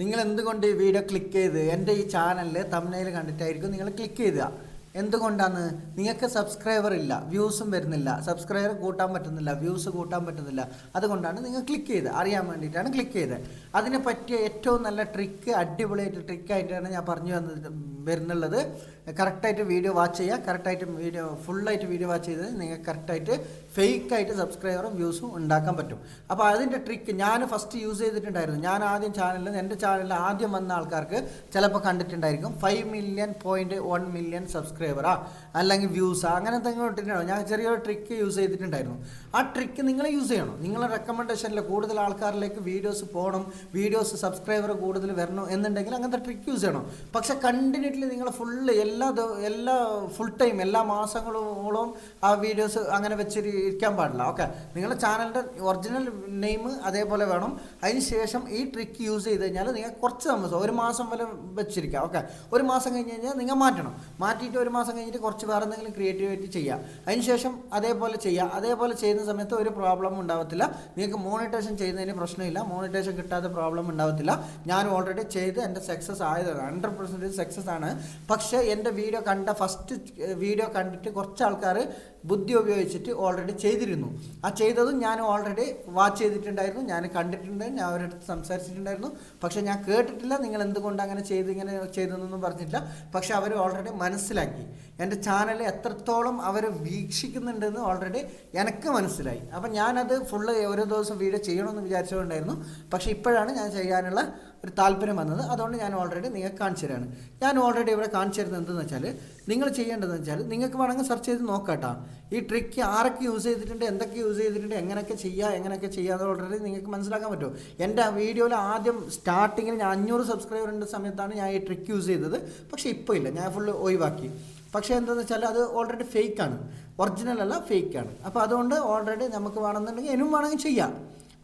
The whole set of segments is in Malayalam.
നിങ്ങൾ എന്തുകൊണ്ട് ഈ വീഡിയോ ക്ലിക്ക് ചെയ്ത്? എന്റെ ഈ ചാനലിൽ തമിഴ്നയിൽ കണ്ടിട്ടായിരിക്കും നിങ്ങൾ ക്ലിക്ക് ചെയ്തുക. എന്തുകൊണ്ടാണ്? നിങ്ങൾക്ക് സബ്സ്ക്രൈബർ ഇല്ല വ്യൂസും വരുന്നില്ല. സബ്സ്ക്രൈബർ കൂട്ടാൻ പറ്റുന്നില്ല വ്യൂസ് കൂട്ടാൻ പറ്റുന്നില്ല. അതുകൊണ്ടാണ് നിങ്ങൾ ക്ലിക്ക് ചെയ്ത്. അറിയാൻ വേണ്ടിയിട്ടാണ് ക്ലിക്ക് ചെയ്തത് അതിനെ പറ്റിയ ഏറ്റവും നല്ല ട്രിക്ക് അടിപൊളിയായിട്ട് ട്രിക്കായിട്ടാണ് ഞാൻ പറഞ്ഞു വന്നത് വരുന്നുള്ളത്. കറക്റ്റായിട്ട് വീഡിയോ വാച്ച് ചെയ്യുക. കറക്റ്റായിട്ട് വീഡിയോ ഫുള്ളായിട്ട് വീഡിയോ വാച്ച് ചെയ്ത് നിങ്ങൾക്ക് കറക്റ്റായിട്ട് ഫേക്കായിട്ട് സബ്സ്ക്രൈബറും വ്യൂസും ഉണ്ടാക്കാൻ പറ്റും. അപ്പോൾ അതിന്റെ ട്രിക്ക് ഞാൻ ഫസ്റ്റ് യൂസ് ചെയ്തിട്ടുണ്ടായിരുന്നു. ഞാൻ ആദ്യം ചാനലിൽ എന്റെ ചാനലിൽ ആദ്യം വന്ന ആൾക്കാർക്ക് ചിലപ്പോൾ കണ്ടിട്ടുണ്ടായിരിക്കും five million point one million സബ്സ്ക്രൈബറാ അല്ലെങ്കിൽ വ്യൂസാ അങ്ങനെ എന്തെങ്കിലും ഇട്ടിട്ടുണ്ടാവും ഞാൻ ചെറിയൊരു ട്രിക്ക് യൂസ് ചെയ്തിട്ടുണ്ടായിരുന്നു. ആ ട്രിക്ക് നിങ്ങൾ യൂസ് ചെയ്യണം. നിങ്ങളുടെ റെക്കമെൻഡേഷനിൽ കൂടുതൽ ആൾക്കാരിലേക്ക് വീഡിയോസ് പോകണം വീഡിയോസ് സബ്സ്ക്രൈബർ കൂടുതൽ വരണം എന്നുണ്ടെങ്കിൽ അങ്ങനത്തെ ട്രിക്ക് യൂസ് ചെയ്യണം. പക്ഷേ കണ്ടിന്യൂട്ട്ലി നിങ്ങൾ ഫുള്ള് എല്ലാ ദ- എല്ലാ ഫുൾ ടൈം എല്ലാ മാസങ്ങളോളം ആ വീഡിയോസ് അങ്ങനെ വെച്ചിരിക്കാൻ പാടില്ല. ഓക്കെ നിങ്ങളുടെ ചാനലിന്റെ ഒറിജിനൽ നെയിം അതേപോലെ വേണം. അതിന് ശേഷം ഈ ട്രിക്ക് യൂസ് ചെയ്ത് കഴിഞ്ഞാൽ നിങ്ങൾ കുറച്ച് താമസം ഒരു മാസം വരെ വെച്ചിരിക്കാം. ഓക്കെ ഒരു മാസം കഴിഞ്ഞ് കഴിഞ്ഞാൽ നിങ്ങൾ മാറ്റണം. മാറ്റിയിട്ട് ഒരു മാസം കഴിഞ്ഞിട്ട് കുറച്ച് വേറെ എന്തെങ്കിലും ക്രിയേറ്റിവിറ്റി ചെയ്യാം. അതിന് ശേഷം അതേപോലെ ചെയ്യുക അതേപോലെ ചെയ്യുന്ന സമയത്ത് ഒരു പ്രോബ്ലം ഉണ്ടാവത്തില്ല. നിങ്ങൾക്ക് മോണിറ്റേഷൻ ചെയ്യുന്നതിന് പ്രശ്നമില്ല. മോണിറ്റേഷൻ കിട്ടാത്ത പ്രോബ്ലം ഉണ്ടാവത്തില്ല. ഞാൻ ഓൾറെഡി ചെയ്ത് എന്റെ സക്സസ് ആയതാണ്. ഹൺഡ്രഡ് പെർസെന്റേജ് സക്സസ് ആണ്. പക്ഷേ എന്റെ വീഡിയോ കണ്ട ഫസ്റ്റ് വീഡിയോ കണ്ടിട്ട് കുറച്ച് ആൾക്കാർ ബുദ്ധി ഉപയോഗിച്ചിട്ട് ഓൾറെഡി ചെയ്തിരുന്നു. ആ ചെയ്തതും ഞാൻ ഓൾറെഡി വാച്ച് ചെയ്തിട്ടുണ്ടായിരുന്നു. ഞാൻ കണ്ടിട്ടുണ്ടായിരുന്നു ഞാൻ അവരടുത്ത് സംസാരിച്ചിട്ടുണ്ടായിരുന്നു. പക്ഷേ ഞാൻ കേട്ടിട്ടില്ല. നിങ്ങൾ എന്തുകൊണ്ട് അങ്ങനെ ചെയ്ത് ഇങ്ങനെ ചെയ്തെന്നൊന്നും പറഞ്ഞിട്ടില്ല. പക്ഷേ അവർ ഓൾറെഡി മനസ്സിലാക്കി. എന്റെ ചാനൽ എത്രത്തോളം അവർ വീക്ഷിക്കുന്നുണ്ടെന്ന് ഓൾറെഡി എനിക്ക് മനസ്സിലായി. അപ്പം ഞാനത് ഫുള്ള് ഓരോ ദിവസം വീഡിയോ ചെയ്യണമെന്ന് വിചാരിച്ചുകൊണ്ടായിരുന്നു പക്ഷേ ഇപ്പോഴാണ് ഞാൻ ചെയ്യാനുള്ള ഒരു താല്പര്യം വന്നത്. അതുകൊണ്ട് ഞാൻ ഓൾറെഡി നിങ്ങൾക്ക് കാണിച്ചു തരാണ്. ഞാൻ ഓൾറെഡി ഇവിടെ കാണിച്ചു തരുന്നത് എന്തെന്ന് വെച്ചാൽ നിങ്ങൾ ചെയ്യേണ്ടതെന്ന് വെച്ചാൽ നിങ്ങൾക്ക് വേണമെങ്കിൽ സെർച്ച് ചെയ്ത് നോക്കാട്ടോ. ഈ ട്രിക്ക് ആരൊക്കെ യൂസ് ചെയ്തിട്ടുണ്ട് എന്തൊക്കെ യൂസ് ചെയ്തിട്ടുണ്ട് എങ്ങനെയൊക്കെ ചെയ്യുക എങ്ങനെയൊക്കെ ചെയ്യാന്ന് പറഞ്ഞിട്ട് നിങ്ങൾക്ക് മനസ്സിലാക്കാൻ പറ്റും. എന്റെ വീഡിയോയിൽ ആദ്യം സ്റ്റാർട്ടിങ്ങിൽ ഞാൻ അഞ്ഞൂറ് സബ്സ്ക്രൈബർ ഉള്ള സമയത്താണ് ഞാൻ ഈ ട്രിക്ക് യൂസ് ചെയ്തത്. പക്ഷേ ഇപ്പോൾ ഇല്ല ഞാൻ ഫുള്ള് ഒഴിവാക്കി. പക്ഷേ എന്താണെന്ന് വെച്ചാൽ അത് ഓൾറെഡി ഫേക്കാണ് ഒറിജിനൽ അല്ല ഫേക്കാണ് അപ്പോൾ അതുകൊണ്ട് ഓൾറെഡി നമുക്ക് വേണമെന്നുണ്ടെങ്കിൽ എനും വേണമെങ്കിൽ ചെയ്യാം.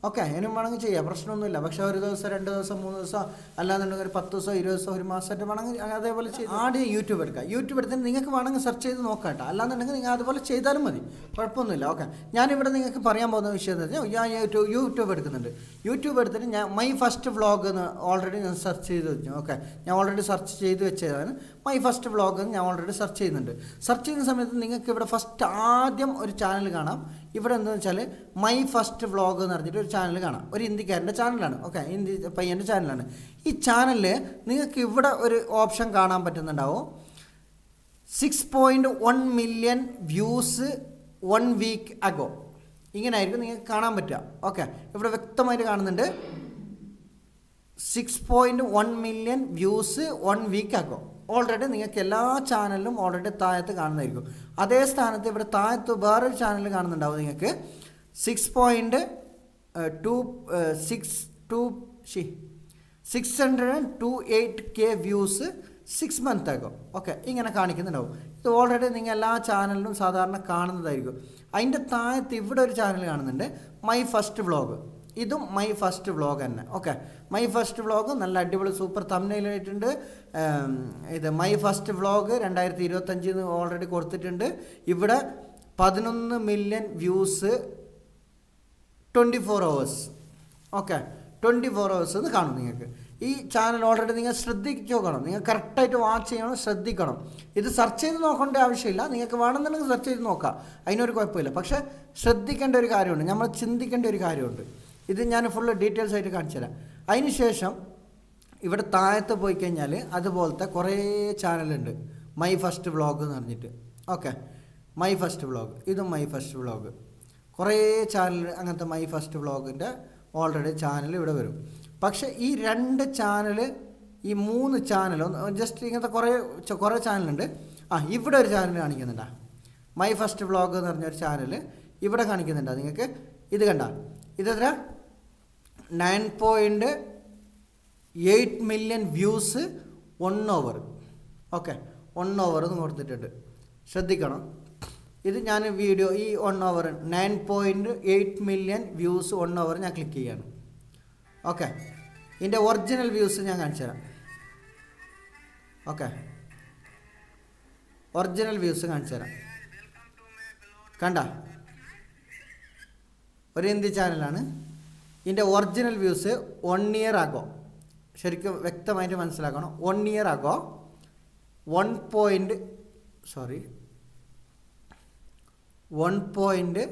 ഓക്കെ അതിനും വേണമെങ്കിൽ ചെയ്യാം. പ്രശ്നമൊന്നുമില്ല. പക്ഷെ ഒരു ദിവസം രണ്ട് ദിവസം മൂന്ന് ദിവസം അല്ലാന്നുണ്ടെങ്കിൽ ഒരു പത്ത് ദിവസം ഇരുപത് ദിവസം ഒരു മാസമായിട്ട് വേണമെങ്കിൽ അതേപോലെ ചെയ്ത്. ആദ്യം യൂട്യൂബ് എടുക്കുക യൂട്യൂബ് എടുത്തിട്ട് നിങ്ങൾക്ക് വേണമെങ്കിൽ സെർച്ച് ചെയ്ത് നോക്കാം കേട്ടോ. അല്ലാന്നുണ്ടെങ്കിൽ നിങ്ങൾ അതുപോലെ ചെയ്താലും മതി. കുഴപ്പമൊന്നുമില്ല. ഓക്കെ. ഞാനിവിടെ നിങ്ങൾക്ക് പറയാൻ പോകുന്ന വിഷയം എന്ന് വെച്ചാൽ ഞാൻ യൂട്യൂബ് യൂട്യൂബ് എടുക്കുന്നുണ്ട്. യൂട്യൂബ് എടുത്തിട്ട് ഞാൻ മൈ ഫസ്റ്റ് വ്ളോഗ് എന്ന് ഓൾറെഡി ഞാൻ സെർച്ച് ചെയ്ത് വെച്ചു. ഓക്കെ. ഞാൻ ഓൾറെഡി സെർച്ച് ചെയ്ത് വെച്ചതാണ്. മൈ ഫസ്റ്റ് വ്ളോഗ് ഞാൻ ഓൾറെഡി സെർച്ച് ചെയ്യുന്നുണ്ട്. സെർച്ച് ചെയ്യുന്ന സമയത്ത് നിങ്ങൾക്ക് ഇവിടെ ഫസ്റ്റ് ആദ്യം ഒരു ചാനൽ കാണാം. ഇവിടെ എന്താണെന്ന് വെച്ചാൽ മൈ ഫസ്റ്റ് വ്ളോഗ് എന്ന് പറഞ്ഞിട്ട് ഒരു ചാനൽ കാണാം. ഒരു ഹിന്ദിക്കാരന്റെ ചാനലാണ് ഓക്കെ ഹിന്ദി പയ്യന്റെ ചാനലാണ് ഈ ചാനലിൽ നിങ്ങൾക്ക് ഇവിടെ ഒരു ഓപ്ഷൻ കാണാൻ പറ്റുന്നുണ്ടാവും. Six point one million views one week ago ഇങ്ങനെ ആയിരിക്കും നിങ്ങൾക്ക് കാണാൻ പറ്റുക. ഓക്കെ ഇവിടെ വ്യക്തമായിട്ട് കാണുന്നുണ്ട്. Six point one million views one week ആക്കും ഓൾറെഡി നിങ്ങൾക്ക് എല്ലാ ചാനലിലും ഓൾറെഡി താഴത്ത് കാണുന്നതായിരിക്കും. അതേ സ്ഥാനത്ത് ഇവിടെ താഴത്ത് വേറൊരു ചാനൽ കാണുന്നുണ്ടാവും നിങ്ങൾക്ക്. Six point two six two Xi six hundred and two eight K views six month ആകും ഓക്കെ ഇങ്ങനെ കാണിക്കുന്നുണ്ടാവും. ഇത് ഓൾറെഡി നിങ്ങൾ എല്ലാ ചാനലിലും സാധാരണ കാണുന്നതായിരിക്കും. അതിന്റെ താഴത്ത് ഇവിടെ ഒരു ചാനൽ കാണുന്നുണ്ട്. മൈ ഫസ്റ്റ് വ്ളോഗ് ഇതും മൈ ഫസ്റ്റ് വ്ളോഗ് തന്നെ. ഓക്കെ. മൈ ഫസ്റ്റ് വ്ളോഗ് നല്ല അടിപൊളി സൂപ്പർ തമ്മിലായിട്ടുണ്ട് ഇത് മൈ ഫസ്റ്റ് വ്ളോഗ് രണ്ടായിരത്തി ഇരുപത്തഞ്ചിൽ നിന്ന് ഓൾറെഡി കൊടുത്തിട്ടുണ്ട്. ഇവിടെ പതിനൊന്ന് million views twenty four hours okay. Twenty four hours എന്ന് കാണും നിങ്ങൾക്ക്. ഈ ചാനൽ ഓൾറെഡി നിങ്ങൾ ശ്രദ്ധിച്ച് നോക്കണം. നിങ്ങൾ കറക്റ്റായിട്ട് വാച്ച് ചെയ്യണം ശ്രദ്ധിക്കണം. ഇത് സെർച്ച് ചെയ്ത് നോക്കേണ്ട ആവശ്യമില്ല. നിങ്ങൾക്ക് വേണമെന്നുണ്ടെങ്കിൽ സെർച്ച് ചെയ്ത് നോക്കാം. അതിനൊരു കുഴപ്പമില്ല. പക്ഷേ ശ്രദ്ധിക്കേണ്ട ഒരു കാര്യമുണ്ട്. നമ്മൾ ചിന്തിക്കേണ്ട ഒരു കാര്യമുണ്ട്. ഇത് ഞാൻ ഫുള്ള് ഡീറ്റെയിൽസ് ആയിട്ട് കാണിച്ചു തരാം. അതിന് ശേഷം ഇവിടെ താഴത്ത് പോയി കഴിഞ്ഞാൽ അതുപോലത്തെ കുറേ ചാനലുണ്ട് മൈ ഫസ്റ്റ് വ്ളോഗ് എന്ന് പറഞ്ഞിട്ട്. ഓക്കെ മൈ ഫസ്റ്റ് വ്ളോഗ് ഇതും മൈ ഫസ്റ്റ് വ്ളോഗ് കുറേ ചാനൽ അങ്ങനത്തെ മൈ ഫസ്റ്റ് വ്ളോഗിന്റെ ഓൾറെഡി ചാനൽ ഇവിടെ വരും. പക്ഷേ ഈ രണ്ട് ചാനൽ ഈ മൂന്ന് ചാനൽ ജസ്റ്റ് ഇങ്ങനത്തെ കുറേ കുറേ ചാനലുണ്ട് ആ ഇവിടെ ഒരു ചാനൽ കാണിക്കുന്നുണ്ടാ. മൈ ഫസ്റ്റ് വ്ളോഗ് എന്ന് പറഞ്ഞൊരു ചാനൽ ഇവിടെ കാണിക്കുന്നുണ്ടോ. നിങ്ങൾക്ക് ഇത് കണ്ട. ഇതെത്ര nine point eight million views one hour okay one hour എന്ന് കൊടുത്തിട്ടുണ്ട്. ശ്രദ്ധിക്കണം. ഇത് ഞാൻ വീഡിയോ ഈ one hour nine point eight million views one hour ഞാൻ ക്ലിക്ക് ചെയ്യാണ്. ഓക്കെ ഇതിന്റെ ഒറിജിനൽ വ്യൂസ് ഞാൻ കാണിച്ചു തരാം. ഓക്കെ ഒറിജിനൽ വ്യൂസ് കാണിച്ചു തരാം. കണ്ട? ഒരു ഹിന്ദി ചാനലാണ് ഇതിന്റെ original views one year ago ശരിക്കും വ്യക്തമായിട്ട് മനസ്സിലാക്കണം. One year ago one point sorry one point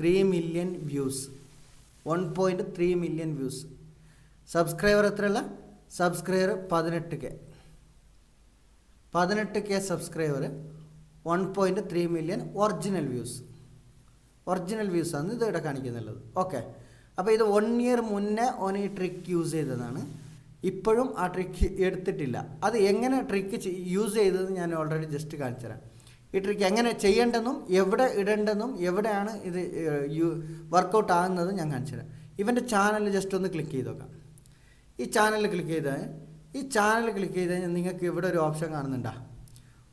three million views one point three million views subscriber എത്രയുള്ള subscriber പതിനെട്ട് കെ പതിനെട്ട് K subscriber one point three million original views original വ്യൂസാണ് ഇത് ഇവിടെ കാണിക്കുന്നുള്ളത്. ഓക്കെ അപ്പോൾ ഇത് വൺ ഇയർ മുന്നേ ഓൻ ഈ ട്രിക്ക് യൂസ് ചെയ്തതാണ്. ഇപ്പോഴും ആ ട്രിക്ക് എടുത്തിട്ടില്ല. അത് എങ്ങനെ ട്രിക്ക് യൂസ് ചെയ്തത് ഞാൻ ഓൾറെഡി ജസ്റ്റ് കാണിച്ചു തരാം. ഈ ട്രിക്ക് എങ്ങനെ ചെയ്യേണ്ടെന്നും എവിടെ ഇടേണ്ടെന്നും എവിടെയാണ് ഇത് യു വർക്കൗട്ട് ആകുന്നതും ഞാൻ കാണിച്ചു തരാം. ഇവന്റെ ചാനൽ ജസ്റ്റ് ഒന്ന് ക്ലിക്ക് ചെയ്ത് നോക്കാം. ഈ ചാനൽ ക്ലിക്ക് ചെയ്താൽ ഈ ചാനൽ ക്ലിക്ക് ചെയ്ത് കഴിഞ്ഞാൽ നിങ്ങൾക്ക് ഇവിടെ ഒരു ഓപ്ഷൻ കാണുന്നുണ്ടാ.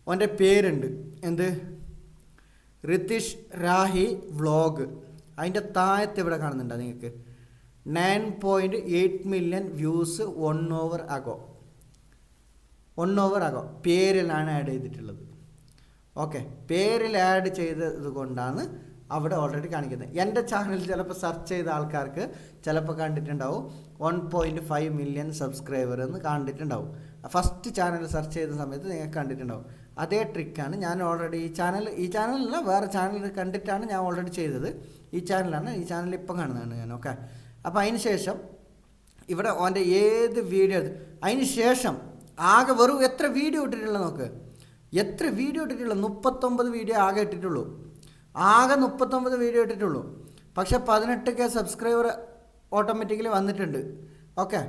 ഓന്റെ പേരുണ്ട്. എന്ത്? റിതിഷ് രാഹി വ്ളോഗ്. അതിന്റെ താഴത്ത് ഇവിടെ കാണുന്നുണ്ടോ നിങ്ങൾക്ക്. Nine point eight million views one hour ago one hour ago പേരിലാണ് ആഡ് ചെയ്തിട്ടുള്ളത്. ഓക്കെ പേരിൽ ആഡ് ചെയ്തത് കൊണ്ടാണ് അവിടെ ഓൾറെഡി കാണിക്കുന്നത്. എന്റെ ചാനൽ ചിലപ്പോൾ സെർച്ച് ചെയ്ത ആൾക്കാർക്ക് ചിലപ്പോൾ കണ്ടിട്ടുണ്ടാവും. One point five million subscriber എന്ന് കണ്ടിട്ടുണ്ടാവും. ഫസ്റ്റ് ചാനൽ സെർച്ച് ചെയ്ത സമയത്ത് നിങ്ങൾക്ക് കണ്ടിട്ടുണ്ടാവും. അതേ ട്രിക്കാണ് ഞാൻ ഓൾറെഡി ഈ ചാനൽ ഈ ചാനലല്ല വേറെ ചാനൽ കണ്ടിട്ടാണ് ഞാൻ ഓൾറെഡി ചെയ്തത്. ഈ ചാനലാണ് ഈ ചാനൽ ഇപ്പം കാണുന്നതാണ് ഞാൻ ഓക്കെ അപ്പോൾ അതിന് ശേഷം ഇവിടെ ഓന്റെ ഏത് വീഡിയോ അതിന് ശേഷം ആകെ വെറും എത്ര വീഡിയോ ഇട്ടിട്ടുള്ള നോക്ക്. എത്ര വീഡിയോ ഇട്ടിട്ടുള്ള മുപ്പത്തൊമ്പത് വീഡിയോ ആകെ ഇട്ടിട്ടുള്ളൂ. ആകെ മുപ്പത്തൊമ്പത് വീഡിയോ ഇട്ടിട്ടുള്ളൂ. പക്ഷേ പതിനെട്ട് കെ സബ്സ്ക്രൈബർ ഓട്ടോമാറ്റിക്കലി വന്നിട്ടുണ്ട്. ഓക്കെ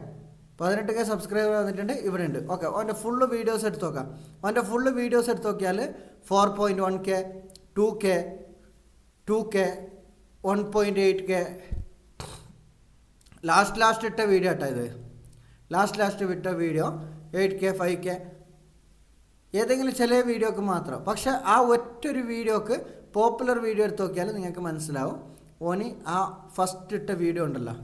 പതിനെട്ട് കെ സബ്സ്ക്രൈബർ വന്നിട്ടുണ്ട് ഇവിടെ ഉണ്ട് ഓക്കെ അവന്റെ ഫുള്ള് വീഡിയോസ് എടുത്ത് നോക്കാം അവന്റെ ഫുള്ള് വീഡിയോസ് എടുത്ത് നോക്കിയാൽ four point one K two K two K one point eight K last last ഇട്ട വീഡിയോ ആട്ടോ ഇത്. ലാസ്റ്റ് ലാസ്റ്റ് വിട്ട video eight K five K ഏതെങ്കിലും ചില വീഡിയോക്ക് മാത്രം. പക്ഷേ ആ ഒറ്റൊരു വീഡിയോക്ക് പോപ്പുലർ വീഡിയോ എടുത്ത് നോക്കിയാൽ നിങ്ങൾക്ക് മനസ്സിലാവും. ഓന് ആ ഫസ്റ്റ് ഇട്ട വീഡിയോ ഉണ്ടല്ലോ.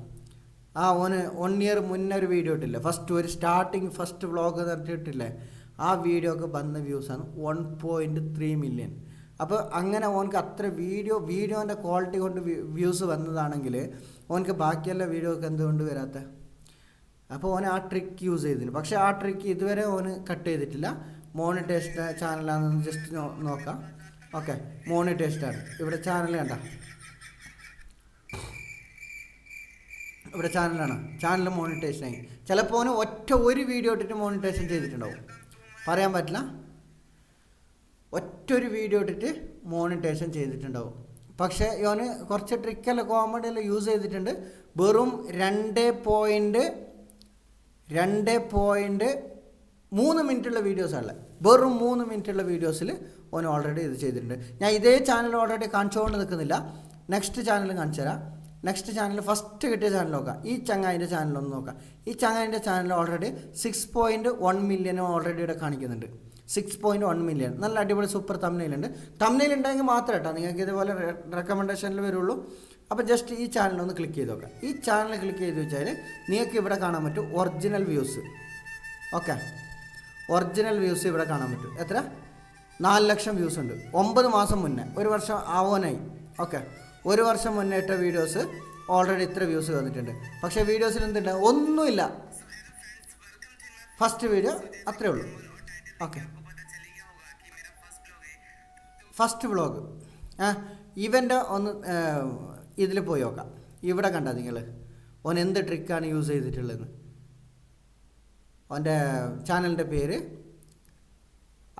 ആ ഓന് വൺ ഇയർ മുന്നേ ഒരു വീഡിയോ ഇട്ടില്ലേ? ഫസ്റ്റ് ഒരു സ്റ്റാർട്ടിങ് ഫസ്റ്റ് വ്ളോഗ് നടത്തിയിട്ടില്ലേ ആ വീഡിയോ ഒക്കെ വന്ന വ്യൂസാണ് വൺ പോയിന്റ് ത്രീ മില്യൺ അപ്പോൾ അങ്ങനെ ഓനക്ക് അത്ര വീഡിയോ വീഡിയോന്റെ ക്വാളിറ്റി കൊണ്ട് വ്യൂസ് വന്നതാണെങ്കിൽ ഓനക്ക് ബാക്കിയെല്ലാ വീഡിയോക്ക് എന്തുകൊണ്ട് വരാത്ത? അപ്പോൾ ഓൻ ആ ട്രിക്ക് യൂസ് ചെയ്തിന്. പക്ഷേ ആ ട്രിക്ക് ഇതുവരെ ഓന് കട്ട് ചെയ്തിട്ടില്ല. മോണിറ്റേഷൻ ചാനലാണെന്ന് ജസ്റ്റ് നോക്കാം. ഓക്കെ മോണിറ്റേഷനാണ് ഇവിടെ ചാനൽ കണ്ട. ഇവിടെ ചാനലാണ്. ചാനൽ മോണിറ്റേഷനായി ചിലപ്പോൾ അവന് ഒറ്റ ഒരു വീഡിയോ ഇട്ടിട്ട് മോണിറ്റൈസേഷൻ ചെയ്തിട്ടുണ്ടാവും. പറയാൻ പറ്റില്ല. ഒറ്റ ഒരു വീഡിയോ ഇട്ടിട്ട് മോണിറ്റൈസേഷൻ ചെയ്തിട്ടുണ്ടാവും. പക്ഷേ ഇവന് കുറച്ച് ട്രിക്കെല്ലാം കോമഡി എല്ലാം യൂസ് ചെയ്തിട്ടുണ്ട്. വെറും രണ്ട് പോയിന്റ് രണ്ട് പോയിന്റ് മൂന്ന് മിനിറ്റുള്ള വീഡിയോസാണ് വെറും മൂന്ന് മിനിറ്റുള്ള വീഡിയോസിൽ ഓൻ ഓൾറെഡി ഇത് ചെയ്തിട്ടുണ്ട്. ഞാൻ ഇതേ ചാനൽ ഓൾറെഡി കാണിച്ചുകൊണ്ട് നിൽക്കുന്നില്ല. നെക്സ്റ്റ് ചാനൽ കാണിച്ചു തരാം നെക്സ്റ്റ് ചാനൽ ഫസ്റ്റ് കിട്ടിയ ചാനൽ നോക്കാം. ഈ ചങ്ങായിന്റെ ചാനൽ ഒന്ന് നോക്കാം. ഈ ചങ്ങായിന്റെ channel already six point one million already ഇവിടെ കാണിക്കുന്നുണ്ട്. സിക്സ് പോയിന്റ് വൺ മില്യൺ നല്ല അടിപൊളി സൂപ്പർ തമ്നയിലുണ്ട് തമ്മിൽ ഉണ്ടെങ്കിൽ മാത്രം കേട്ടോ. നിങ്ങൾക്ക് ഇതുപോലെ റെക്കമെൻഡേഷനിൽ വരുള്ളൂ. അപ്പോൾ ജസ്റ്റ് ഈ ചാനൽ ഒന്ന് ക്ലിക്ക് ചെയ്ത് നോക്കാം. ഈ ചാനൽ ക്ലിക്ക് ചെയ്ത് വെച്ചാൽ നിങ്ങൾക്ക് ഇവിടെ കാണാൻ പറ്റും original views okay original views ഇവിടെ കാണാൻ പറ്റും. എത്ര? നാല് ലക്ഷം വ്യൂസ് ഉണ്ട്. ഒമ്പത് മാസം മുന്നേ. ഒരു വർഷം ആവാനായി ഓക്കെ ഒരു വർഷം മുന്നേ ഇട്ട വീഡിയോസ് ഓൾറെഡി ഇത്ര വ്യൂസ് വന്നിട്ടുണ്ട്. പക്ഷേ വീഡിയോസിൽ എന്തുണ്ട്? ഒന്നുമില്ല. ഫസ്റ്റ് വീഡിയോ അത്രേ ഉള്ളൂ. ഓക്കെ ഫസ്റ്റ് വ്ളോഗ് ഇവന്റെ ഒന്ന് ഇതിൽ പോയി നോക്കാം. ഇവിടെ കണ്ട നിങ്ങൾ ഓൻ എന്ത് ട്രിക്കാണ് യൂസ് ചെയ്തിട്ടുള്ളതെന്ന്. ഓന്റെ ചാനലിന്റെ പേര്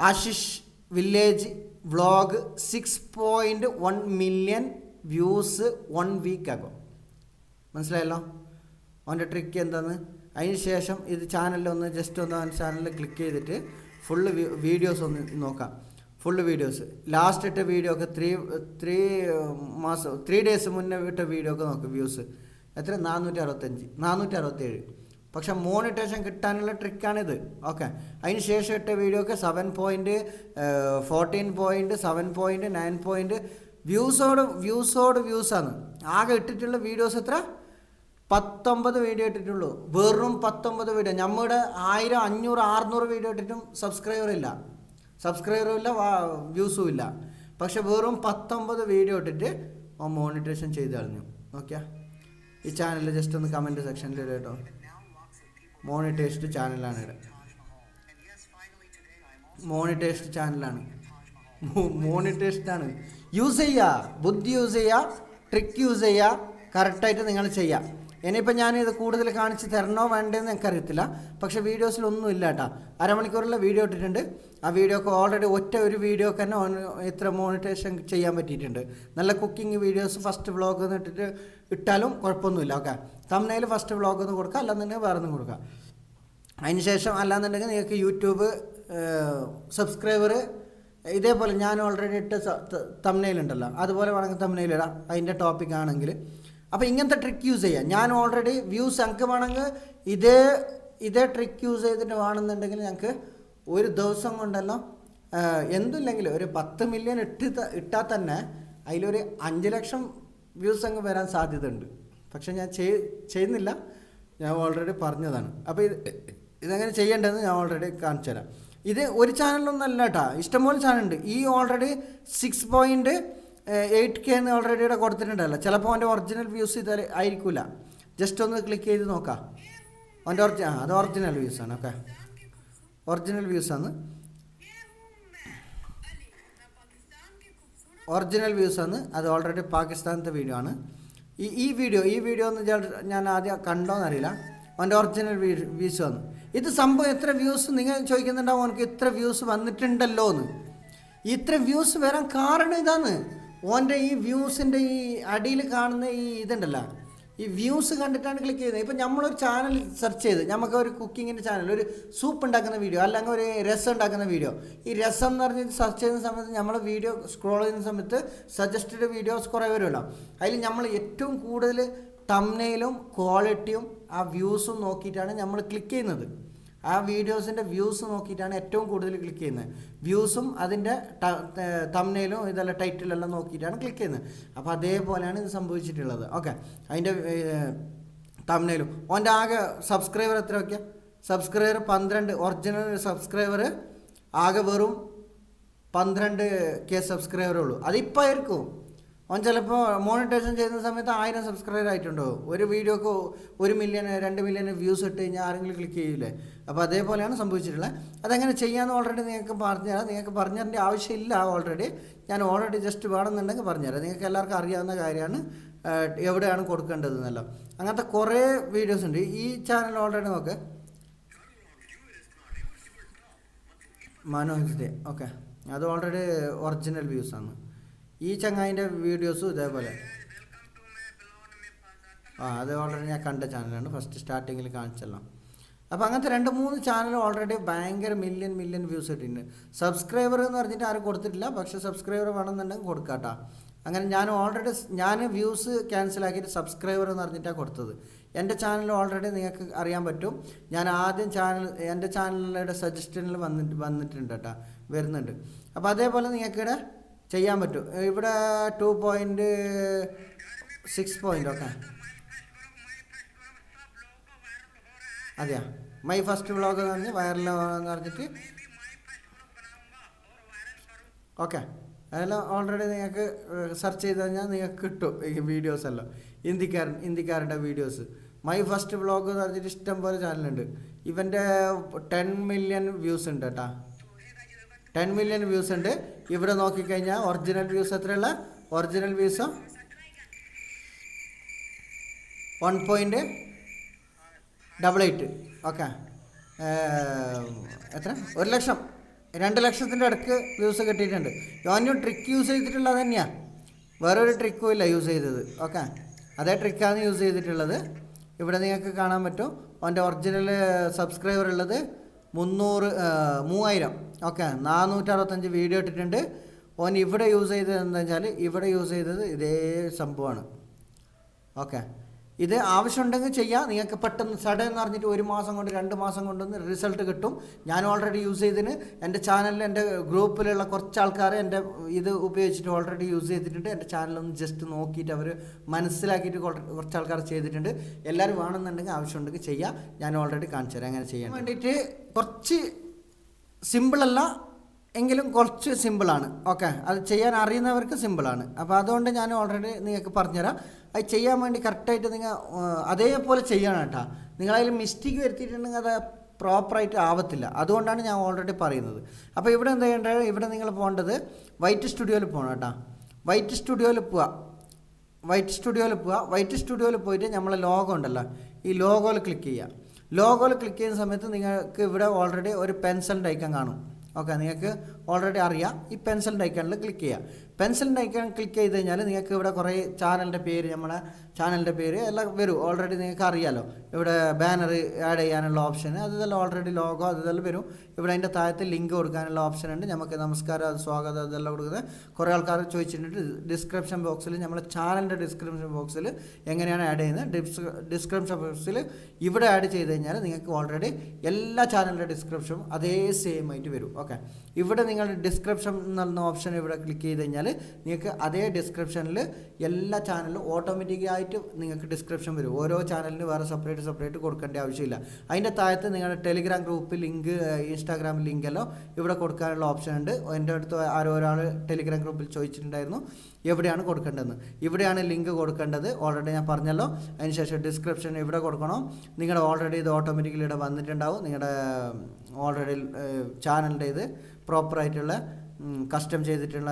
Ashish village vlog six point one million views one week ആകും മനസ്സിലായല്ലോ? അവന്റെ ട്രിക്ക് എന്താന്ന്? അതിന് ശേഷം ഇത് ചാനലിൽ ഒന്ന് ജസ്റ്റ് ഒന്ന് അവന്റെ ചാനലിൽ ക്ലിക്ക് ചെയ്തിട്ട് ഫുള്ള് വീഡിയോസ് ഒന്ന് നോക്കാം. ഫുള്ള് വീഡിയോസ് ലാസ്റ്റ് ഇട്ട വീഡിയോ ഒക്കെ ത്രീ ത്രീ മാസം ത്രീ ഡേയ്സ് മുന്നേ ഇട്ട വീഡിയോ ഒക്കെ നോക്കും വ്യൂസ് എത്ര? നാനൂറ്റി അറുപത്തഞ്ച് നാനൂറ്റി അറുപത്തേഴ് പക്ഷേ മോണിറ്റേഷൻ കിട്ടാനുള്ള ട്രിക്കാണിത് ഓക്കെ അതിന് ശേഷം ഇട്ട വീഡിയോ ഒക്കെ seven point fourteen point seven point nine point വ്യൂസോട് വ്യൂസോട് വ്യൂസാണ്. ആകെ ഇട്ടിട്ടുള്ള വീഡിയോസ് എത്ര? പത്തൊമ്പത് വീഡിയോ ഇട്ടിട്ടുള്ളൂ. വെറും പത്തൊമ്പത് വീഡിയോ. നമ്മുടെ ആയിരം അഞ്ഞൂറ് അറുന്നൂറ് വീഡിയോ ഇട്ടിട്ടും സബ്സ്ക്രൈബർ ഇല്ല. സബ്സ്ക്രൈബറും ഇല്ല വ്യൂസും ഇല്ല. പക്ഷെ വെറും പത്തൊമ്പത് വീഡിയോ ഇട്ടിട്ട് മോണിറ്റേഷൻ ചെയ്ത് കളഞ്ഞു. ഓക്കെ ഈ ചാനൽ ജസ്റ്റ് ഒന്ന് കമന്റ് സെക്ഷനിൽ ഇടുക കേട്ടോ. മോണിറ്റേഴ്സ്ഡ് ചാനലാണ് ഇവിടെ മോണിറ്റേഴ്സ്ഡ് ചാനലാണ് മോണിറ്റേഴ്സ്ഡ് ആണ്. യൂസ് ചെയ്യുക ബുദ്ധി യൂസ് ചെയ്യുക ട്രിക്ക് യൂസ് ചെയ്യുക കറക്റ്റായിട്ട് നിങ്ങൾ ചെയ്യുക ഇനിയിപ്പോൾ ഞാനിത് കൂടുതൽ കാണിച്ച് തരണോ വേണ്ടതെന്ന് എനിക്കറിയത്തില്ല. പക്ഷേ വീഡിയോസിലൊന്നും ഇല്ല കേട്ടോ. അരമണിക്കൂറുള്ള വീഡിയോ ഇട്ടിട്ടുണ്ട്. ആ വീഡിയോ ഒക്കെ ഓൾറെഡി ഒറ്റ ഒരു വീഡിയോ തന്നെ ഇത്ര മോണിറ്റൈസേഷൻ ചെയ്യാൻ പറ്റിയിട്ടുണ്ട്. നല്ല കുക്കിംഗ് വീഡിയോസ് ഫസ്റ്റ് വ്ളോഗ് എന്ന് ഇട്ടിട്ട് ഇട്ടാലും കുഴപ്പമൊന്നുമില്ല. ഓക്കെ തമ്മിൽ ഫസ്റ്റ് വ്ളോഗ് ഒന്ന് കൊടുക്കുക അല്ലാന്നുണ്ടെങ്കിൽ വേറെ ഒന്നും കൊടുക്കുക അതിന് ശേഷം അല്ലാന്നുണ്ടെങ്കിൽ നിങ്ങൾക്ക് യൂട്യൂബ് സബ്സ്ക്രൈബർ ഇതേപോലെ ഞാൻ ഓൾറെഡി ഇട്ട തമ്നയിലുണ്ടല്ലോ അതുപോലെ വേണമെങ്കിൽ തമ്നയിലിടാം അതിന്റെ ടോപ്പിക് ആണെങ്കിൽ. അപ്പോൾ ഇങ്ങനത്തെ ട്രിക്ക് യൂസ് ചെയ്യാം. ഞാൻ ഓൾറെഡി വ്യൂസ് ഞങ്ങൾക്ക് വേണമെങ്കിൽ ഇതേ ഇതേ ട്രിക്ക് യൂസ് ചെയ്തിട്ട് വേണമെന്നുണ്ടെങ്കിൽ ഞങ്ങൾക്ക് ഒരു ദിവസം കൊണ്ടല്ലോ എന്തില്ലെങ്കിലും ഒരു പത്ത് മില്യൺ ഇട്ട് ഇട്ടാൽ തന്നെ അതിലൊരു അഞ്ച് ലക്ഷം വ്യൂസ് അങ്ങ് വരാൻ സാധ്യതയുണ്ട്. പക്ഷെ ഞാൻ ചെയ് ചെയ്യുന്നില്ല. ഞാൻ ഓൾറെഡി പറഞ്ഞതാണ്. അപ്പോൾ ഇത് ഇതെങ്ങനെ ചെയ്യേണ്ടതെന്ന് ഞാൻ ഓൾറെഡി കാണിച്ചു തരാം ഇത് ഒരു ചാനലൊന്നും അല്ല കേട്ടോ ഇഷ്ടംപോലെ ചാനലുണ്ട്. ഈ already six point eight K എന്ന് ഓൾറെഡി ഇവിടെ കൊടുത്തിട്ടുണ്ടല്ലോ. ചിലപ്പോൾ അവന്റെ ഒറിജിനൽ വ്യൂസ് ഇത് ആയിരിക്കില്ല ജസ്റ്റ് ഒന്ന് ക്ലിക്ക് ചെയ്ത് നോക്കാം. അവന്റെ ഒറിജിനൽ ആ അത് ഒറിജിനൽ വ്യൂസ് ആണ്. ഓക്കെ ഒറിജിനൽ വ്യൂസ് ആണ്. ഒറിജിനൽ വ്യൂസ് ആണ്. അത് ഓൾറെഡി പാകിസ്ഥാനത്തെ വീഡിയോ ആണ്. ഈ ഈ വീഡിയോ ഈ വീഡിയോ ഒന്ന് ഞാൻ- ആദ്യം ആദ്യം കണ്ടോന്നറിയില്ല. അവന്റെ ഒറിജിനൽ വ്യൂസ് വന്നു. ഇത് സംഭവം എത്ര വ്യൂസ് നിങ്ങൾ ചോദിക്കുന്നുണ്ടാവും അവനക്ക് ഇത്ര വ്യൂസ് വന്നിട്ടുണ്ടല്ലോ എന്ന് ഇത്ര വ്യൂസ് വരാൻ കാരണം ഇതാണ്. ഓന്റെ ഈ വ്യൂസിന്റെ ഈ അടിയിൽ കാണുന്ന ഈ ഇതുണ്ടല്ലോ. ഈ വ്യൂസ് കണ്ടിട്ടാണ് ക്ലിക്ക് ചെയ്യുന്നത്. ഇപ്പം നമ്മളൊരു ചാനൽ സെർച്ച് ചെയ്ത് നമുക്ക് ഒരു കുക്കിങ്ങിന്റെ ചാനൽ ഒരു സൂപ്പ് ഉണ്ടാക്കുന്ന വീഡിയോ അല്ലെങ്കിൽ ഒരു രസം ഉണ്ടാക്കുന്ന വീഡിയോ ഈ രസം എന്ന് പറഞ്ഞിട്ട് സെർച്ച് ചെയ്യുന്ന സമയത്ത് നമ്മൾ വീഡിയോ സ്ക്രോൾ ചെയ്യുന്ന സമയത്ത് സജസ്റ്റഡ് വീഡിയോസ് കുറേ വരുമല്ലോ അതിൽ നമ്മൾ ഏറ്റവും കൂടുതൽ തമ്നയിലും ക്വാളിറ്റിയും ആ വ്യൂസും നോക്കിയിട്ടാണ് നമ്മൾ ക്ലിക്ക് ചെയ്യുന്നത്. ആ വീഡിയോസിന്റെ വ്യൂസ് നോക്കിയിട്ടാണ് ഏറ്റവും കൂടുതൽ ക്ലിക്ക് ചെയ്യുന്നത്. വ്യൂസും അതിന്റെ തമ്നയിലും ഇതെല്ലാം ടൈറ്റിലെല്ലാം നോക്കിയിട്ടാണ് ക്ലിക്ക് ചെയ്യുന്നത്. അപ്പോൾ അതേപോലെയാണ് ഇത് സംഭവിച്ചിട്ടുള്ളത്. ഓക്കെ അതിന്റെ തമ്നയിലും ഓന്റെ ആകെ സബ്സ്ക്രൈബർ എത്ര വയ്ക്കുക സബ്സ്ക്രൈബർ പന്ത്രണ്ട്. ഒറിജിനൽ സബ്സ്ക്രൈബർ ആകെ വെറും പന്ത്രണ്ട് കെ സബ്സ്ക്രൈബറേ ഉള്ളൂ. അതിപ്പോൾ ആയിരിക്കും. അവൻ ചിലപ്പോൾ മോണിറ്റൈസേഷൻ ചെയ്യുന്ന സമയത്ത് ആയിരം സബ്സ്ക്രൈബർ ആയിട്ടുണ്ടോ? ഒരു വീഡിയോക്ക് ഒരു മില്യൺ രണ്ട് മില്യൺ വ്യൂസ് ഇട്ട് കഴിഞ്ഞാൽ ആരെങ്കിലും ക്ലിക്ക് ചെയ്യില്ലേ അപ്പോൾ അതേപോലെയാണ് സംഭവിച്ചിട്ടുള്ളത്. അതെങ്ങനെ ചെയ്യാമെന്ന് ഓൾറെഡി നിങ്ങൾക്ക് പറഞ്ഞുതരാം. നിങ്ങൾക്ക് പറഞ്ഞതിന്റെ ആവശ്യമില്ല ഓൾറെഡി ഞാൻ ഓൾറെഡി ജസ്റ്റ് വേണമെന്നുണ്ടെങ്കിൽ പറഞ്ഞുതരാം. നിങ്ങൾക്ക് എല്ലാവർക്കും അറിയാവുന്ന കാര്യമാണ് എവിടെയാണ് കൊടുക്കേണ്ടതെന്നല്ല. അങ്ങനത്തെ കുറേ വീഡിയോസ് ഉണ്ട്. ഈ ചാനൽ ഓൾറെഡി നോക്ക്. മനോജ് ഓക്കെ. അത് ഓൾറെഡി ഒറിജിനൽ വ്യൂസാണ് ഈ ചങ്ങായിന്റെ വീഡിയോസും ഇതേപോലെ. ആ അത് ഓൾറെഡി ഞാൻ കണ്ട ചാനലാണ്. ഫസ്റ്റ് സ്റ്റാർട്ടിങ്ങിൽ കാണിച്ചല്ലോ. അപ്പോൾ അങ്ങനത്തെ രണ്ട് മൂന്ന് ചാനൽ ഓൾറെഡി ഭയങ്കര മില്യൺ മില്യൺ വ്യൂസ് ഇട്ടിട്ടുണ്ട്. സബ്സ്ക്രൈബർ എന്ന് പറഞ്ഞിട്ട് ആരും കൊടുത്തിട്ടില്ല. പക്ഷേ സബ്സ്ക്രൈബർ വേണമെന്നുണ്ടെങ്കിൽ കൊടുക്കാട്ടോ. അങ്ങനെ ഞാൻ ഓൾറെഡി ഞാൻ വ്യൂസ് ക്യാൻസൽ ആക്കിയിട്ട് സബ്സ്ക്രൈബർ എന്ന് പറഞ്ഞിട്ടാണ് കൊടുത്തത്. എന്റെ ചാനൽ ഓൾറെഡി നിങ്ങൾക്ക് അറിയാൻ പറ്റും. ഞാൻ ആദ്യം ചാനൽ എന്റെ ചാനലിയുടെ സജഷനിൽ വന്നിട്ട് വന്നിട്ടുണ്ട് കേട്ടോ. വരുന്നുണ്ട്. അപ്പോൾ അതേപോലെ നിങ്ങൾക്ക് ഇവിടെ ചെയ്യാൻ പറ്റും. ഇവിടെ two point six point okay അതെയാ. മൈ ഫസ്റ്റ് വ്ളോഗ് എന്ന് പറഞ്ഞ് വൈറൽ എന്ന് പറഞ്ഞിട്ട് ഓക്കെ അതെല്ലാം ഓൾറെഡി നിങ്ങൾക്ക് സെർച്ച് ചെയ്ത് കഴിഞ്ഞാൽ നിങ്ങൾക്ക് കിട്ടും ഈ വീഡിയോസ് എല്ലാം. ഹിന്ദിക്കാരൻ ഹിന്ദിക്കാരുടെ വീഡിയോസ് മൈ ഫസ്റ്റ് വ്ളോഗ് എന്ന് പറഞ്ഞിട്ട് ഇഷ്ടം പോലെ ചാനലുണ്ട് ഇവന്റെ ടെൻ മില്യൺ വ്യൂസ് ഉണ്ട് കേട്ടാ ടെൻ മില്യൺ വ്യൂസ് ഉണ്ട്. ഇവിടെ നോക്കിക്കഴിഞ്ഞാൽ original views എത്രയുള്ള? Original views one point double eight. Okay. എത്ര? ഒരു ലക്ഷം. രണ്ട് ലക്ഷത്തിന്റെ അടുക്ക് വ്യൂസ് കിട്ടിയിട്ടുണ്ട്. യോനും ട്രിക്ക് യൂസ് ചെയ്തിട്ടുള്ളത് തന്നെയാണ് വേറൊരു ട്രിക്കും ഇല്ല യൂസ് ചെയ്തത്. ഓക്കെ. അതേ ട്രിക്കാണ് യൂസ് ചെയ്തിട്ടുള്ളത്. ഇവിടെ നിങ്ങൾക്ക് കാണാൻ പറ്റും. അവന്റെ ഒറിജിനൽ സബ്സ്ക്രൈബർ ഉള്ളത് മുന്നൂറ് മൂവായിരം. ഓക്കെ നാനൂറ്ററുപത്തഞ്ച് വീഡിയോ ഇട്ടിട്ടുണ്ട്. ഓൻ ഇവിടെ യൂസ് ചെയ്തത് വെച്ചാൽ ഇവിടെ യൂസ് ചെയ്തത് ഇതേ സംഭവമാണ്. ഓക്കെ. ഇത് ആവശ്യമുണ്ടെങ്കിൽ ചെയ്യാം. നിങ്ങൾക്ക് പെട്ടെന്ന് സഡൻ എന്ന് പറഞ്ഞിട്ട് ഒരു മാസം കൊണ്ട് രണ്ട് മാസം കൊണ്ടൊന്ന് റിസൾട്ട് കിട്ടും. ഞാൻ ഓൾറെഡി യൂസ് ചെയ്തതിന് എന്റെ ചാനലിൽ എന്റെ ഗ്രൂപ്പിലുള്ള കുറച്ച് ആൾക്കാർ എന്റെ ഇത് ഉപയോഗിച്ചിട്ട് ഓൾറെഡി യൂസ് ചെയ്തിട്ടുണ്ട്. എന്റെ ചാനലൊന്ന് ജസ്റ്റ് നോക്കിയിട്ട് അവർ മനസ്സിലാക്കിയിട്ട് കുറച്ച് ആൾക്കാർ ചെയ്തിട്ടുണ്ട്. എല്ലാവരും വേണമെന്നുണ്ടെങ്കിൽ ആവശ്യമുണ്ടെങ്കിൽ ചെയ്യാം. ഞാൻ ഓൾറെഡി കാണിച്ചു തരാം അങ്ങനെ ചെയ്യാൻ വേണ്ടിയിട്ട് കുറച്ച് സിമ്പിളല്ല എങ്കിലും കുറച്ച് സിമ്പിളാണ്. ഓക്കെ? അത് ചെയ്യാൻ അറിയുന്നവർക്ക് സിമ്പിളാണ്. അപ്പോൾ അതുകൊണ്ട് ഞാൻ ഓൾറെഡി നിങ്ങൾക്ക് പറഞ്ഞുതരാം. അത് ചെയ്യാൻ വേണ്ടി കറക്റ്റായിട്ട് നിങ്ങൾ അതേപോലെ ചെയ്യണം കേട്ടോ. നിങ്ങളതിൽ മിസ്റ്റേക്ക് വരുത്തിയിട്ടുണ്ടെങ്കിൽ അത് പ്രോപ്പറായിട്ട് ആവത്തില്ല. അതുകൊണ്ടാണ് ഞാൻ ഓൾറെഡി പറയുന്നത്. അപ്പോൾ ഇവിടെ എന്താ ചെയ്യേണ്ടത്? ഇവിടെ നിങ്ങൾ പോകേണ്ടത് വൈറ്റ് സ്റ്റുഡിയോയിൽ പോകണം കേട്ടോ. വൈറ്റ് സ്റ്റുഡിയോയിൽ പോവുക വൈറ്റ് സ്റ്റുഡിയോയിൽ പോവുക വൈറ്റ് സ്റ്റുഡിയോയിൽ പോയിട്ട് നമ്മളെ ലോഗോ ഉണ്ടല്ലോ. ഈ ലോഗോയിൽ ക്ലിക്ക് ചെയ്യുക. ലോഗോയിൽ ക്ലിക്ക് ചെയ്യുന്ന സമയത്ത് നിങ്ങൾക്ക് ഇവിടെ ഓൾറെഡി ഒരു പെൻസിലിന്റെ ഐക്കൺ കാണും. ഓക്കെ നിങ്ങൾക്ക് ഓൾറെഡി അറിയാം. ഈ പെൻസിലിന്റെ ഐക്കണിൽ ക്ലിക്ക് ചെയ്യുക പെൻസിലിന്റെ ഐക്കൺ ക്ലിക്ക് ചെയ്ത് കഴിഞ്ഞാൽ നിങ്ങൾക്ക് ഇവിടെ കുറേ ചാനലിന്റെ പേര് നമ്മുടെ ചാനലിന്റെ പേര് എല്ലാം വരും. ഓൾറെഡി നിങ്ങൾക്ക് അറിയാലോ. ഇവിടെ ബാനർ ആഡ് ചെയ്യാനുള്ള ഓപ്ഷൻ അതെല്ലാം ഓൾറെഡി ലോഗോ അതെല്ലാം വരും. ഇവിടെ അതിന്റെ താഴത്ത് ലിങ്ക് കൊടുക്കാനുള്ള ഓപ്ഷൻ ഉണ്ട്. നമുക്ക് നമസ്കാരം അത് സ്വാഗതം അതെല്ലാം കൊടുക്കുന്നത്. കുറേ ആൾക്കാർ ചോദിച്ചിട്ടുണ്ട് ഡിസ്ക്രിപ്ഷൻ ബോക്സിൽ നമ്മുടെ ചാനലിന്റെ ഡിസ്ക്രിപ്ഷൻ ബോക്സിൽ എങ്ങനെയാണ് ആഡ് ചെയ്യുന്നത്? ഡിസ്ക്രിപ്ഷൻ ബോക്സിൽ ഇവിടെ ആഡ് ചെയ്ത് കഴിഞ്ഞാൽ നിങ്ങൾക്ക് ഓൾറെഡി എല്ലാ ചാനലിന്റെ ഡിസ്ക്രിപ്ഷനും അതേ സെയിം ആയിട്ട് വരും. ഓക്കെ ഇവിടെ നിങ്ങൾ ഡിസ്ക്രിപ്ഷൻ എന്നുള്ള ഓപ്ഷൻ ഇവിടെ ക്ലിക്ക് ചെയ്ത് കഴിഞ്ഞാൽ നിങ്ങൾക്ക് അതേ ഡിസ്ക്രിപ്ഷനിൽ എല്ലാ ചാനലും ഓട്ടോമാറ്റിക്കായിട്ട് നിങ്ങൾക്ക് ഡിസ്ക്രിപ്ഷൻ വരും. ഓരോ ചാനലിന് വേറെ സെപ്പറേറ്റ് സെപ്പറേറ്റ് കൊടുക്കേണ്ട ആവശ്യമില്ല. അതിന്റെ താഴത്ത് നിങ്ങളുടെ Telegram group link Instagram link എല്ലാം ഇവിടെ കൊടുക്കാനുള്ള ഓപ്ഷൻ ഉണ്ട്. എന്റെ അടുത്ത് ആരോ ഒരാൾ ടെലിഗ്രാം ഗ്രൂപ്പിൽ ചോദിച്ചിട്ടുണ്ടായിരുന്നു എവിടെയാണ് കൊടുക്കേണ്ടതെന്ന്. ഇവിടെയാണ് ലിങ്ക് കൊടുക്കേണ്ടത്. ഓൾറെഡി ഞാൻ പറഞ്ഞല്ലോ. അതിനുശേഷം ഡിസ്ക്രിപ്ഷൻ ഇവിടെ കൊടുക്കണം. നിങ്ങളുടെ ഓൾറെഡി ഇത് ഓട്ടോമാറ്റിക്കലി ഇവിടെ വന്നിട്ടുണ്ടാവും. നിങ്ങളുടെ ഓൾറെഡി ചാനലിന്റെ ഇത് പ്രോപ്പറായിട്ടുള്ള കസ്റ്റം ചെയ്തിട്ടുള്ള